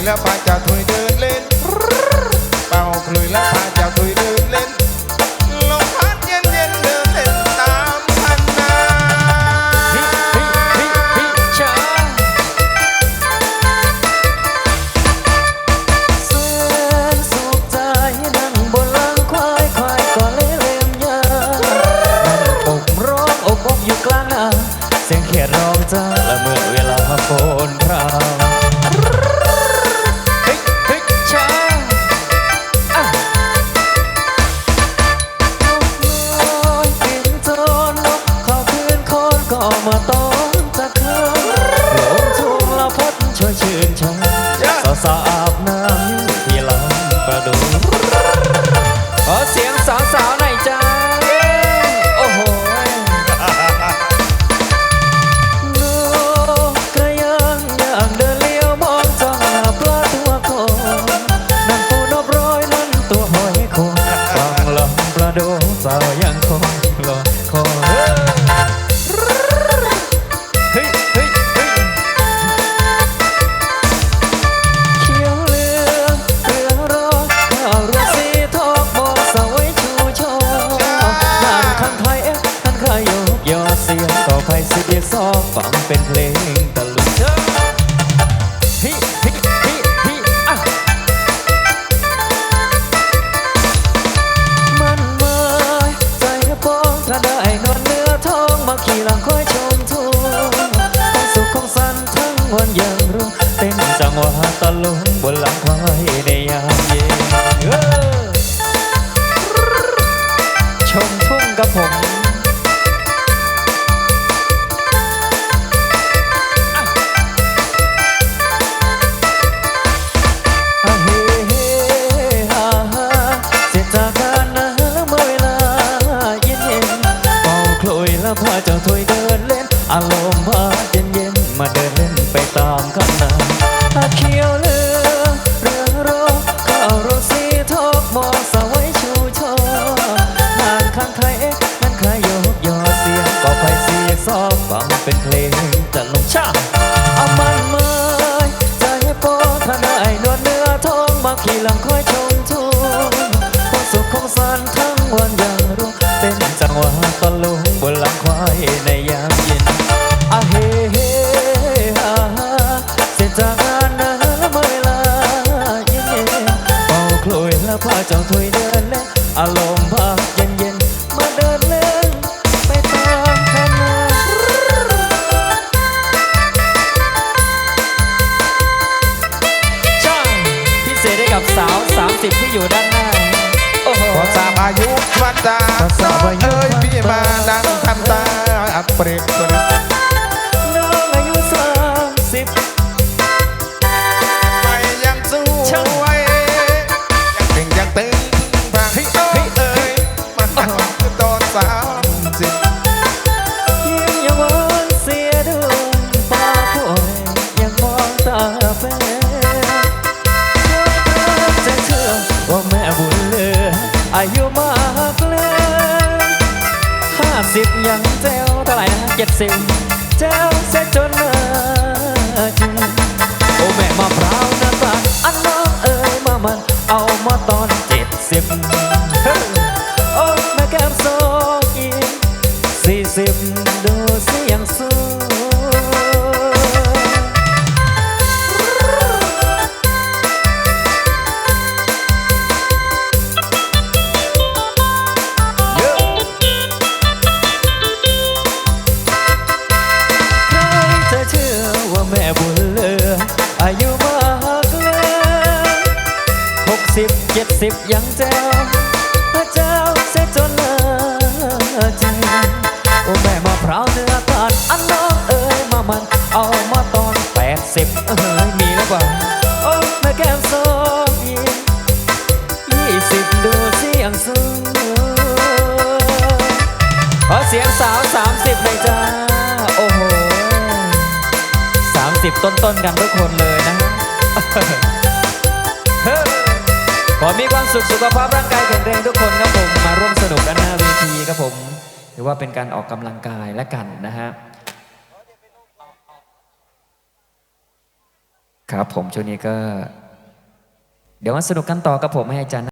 ยแล้วพาเจ้าถุยเดินเล่นเป่าคลุยแล้วพาเจ้าถุยเดินเล่นลมพัดเย็นเย็นๆเดินเล่นตามคันนาฮิฮิฮิฮิชาแสนสุขใจนั่งบนหลังควายควายก็เล่เล่มยานั่งอกร้องอกอกอยู่กลางนาเสียงเขียดร้องจ้าละเมื่อเวลาฝนพรา สาวยังคงรอคอยเฮ้ยเฮ้ยเฮ้ยเขียวเหลืองเรือรอข้าวรือสีทองมองสวยชูชอนั่นคันไทยเอ๊ะคันใครโยกยอเสียงก็ไปสิเดีซองฟังเป็นเพลง ลงบนหลังควายในยามเย็นชมทุ่งกับผมเฮ้เฮ่ฮาเสร็จกการนั้นแล้วเวลาเย็นเย็นเป่าคลยแล้วพาเจ้าถวยเดินเล่น อารมณ์พาเย็นเย็นมาเดินเล่นไปตามคำ นั่นใครโยกยอเสียงก็ไปเสียซอกฟังเป็นเพลงจะลงชาเอามันเมยใจโปถ้าได้นวดเนื้อทองมาขี่หลังคอยชมทุ่งความสุขของสันทั้งวันยังรู้เต้นจังหวะตะลุง กับสาว 30 ที่อยู่ด้านหน้า โอ้โหพอทราบอายุวันตาพอทราบอายุเอ้ยพี่มานั่งทำตาเปรียบเปรยน้องอายุ30ไม่ยังสช่างวยยังเก่งยังตึงฟังเฮ้ยโอ้เฮ้ยเอ้ยมันตอนสามสิบยิ้มยังหวานเสียดวงปากป่วยยังมองตาแฟน ยังเจ้าเท่าไหร่นะเจ็ดสิบเจ้าเสียจนเออจริงโอ้แม่มะพร้าวน้ำตาลอันน้องเอ๋ยมามันเอามาตอนเจ็ดสิบโอ้แม่แก้มโซกีสี่สิบดูสิยังสู สิบเจ็ดสิบยังแจ้วพระเจ้าเสียจนเลิศใจโอ้แม่มะพร้าวเนื้อตาลอันน้องเอ๋ยมามัน เอามาตอนแปดสิบเอ้ยมีแล้วเปล่าโอ้แม่แก้มโซยิ้มยี่สิบดูเสียงสูงขอเสียงสาว30หน่อยจ้าโอ้โห30ต้นๆกันทุกคนเลย สุขสุขภาพร่างกายแข็งแรงทุกคนครับผมมาร่วมสนุกกันหน้าเวทีครับผมถือว่าเป็นการออกกำลังกายและกันนะฮะครับผมช่วงนี้ก็ เดี๋ยวมาสนุกกันต่อกับผมให้อาจารย์